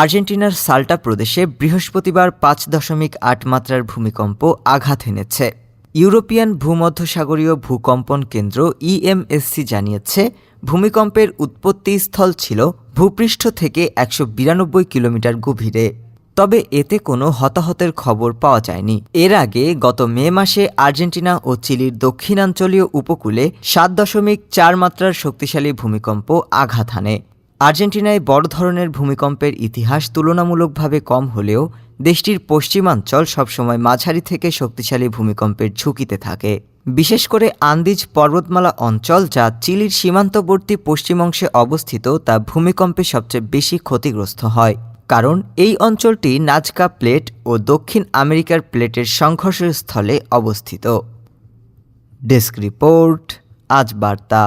আর্জেন্টিনার সাল্টা প্রদেশে বৃহস্পতিবার পাঁচ দশমিক আট মাত্রার ভূমিকম্প আঘাত এনেছে। ইউরোপিয়ান ভূমধ্যসাগরীয় ভূকম্পন কেন্দ্র ইএমএসসি জানিয়েছে, ভূমিকম্পের উৎপত্তিস্থল ছিল ভূপৃষ্ঠ থেকে একশো বিরানব্বই কিলোমিটার গভীরে। তবে এতে কোনো হতাহতের খবর পাওয়া যায়নি। এর আগে গত মে মাসে আর্জেন্টিনা ও চিলির দক্ষিণাঞ্চলীয় উপকূলে সাত দশমিক চার মাত্রার শক্তিশালী ভূমিকম্প আঘাত হানে। আর্জেন্টিনায় বড় ধরনের ভূমিকম্পের ইতিহাস তুলনামূলকভাবে কম হলেও দেশটির পশ্চিমাঞ্চল সবসময় মাঝারি থেকে শক্তিশালী ভূমিকম্পের ঝুঁকিতে থাকে। বিশেষ করে আন্দিজ পর্বতমালা অঞ্চল যা চিলির সীমান্তবর্তী পশ্চিম অংশে অবস্থিত তা ভূমিকম্পে সবচেয়ে বেশি ক্ষতিগ্রস্ত হয়। কারণ এই অঞ্চলটি নাজকা প্লেট ও দক্ষিণ আমেরিকার প্লেটের সংঘর্ষের স্থলে অবস্থিত। ডেস্ক রিপোর্ট, আজ বার্তা।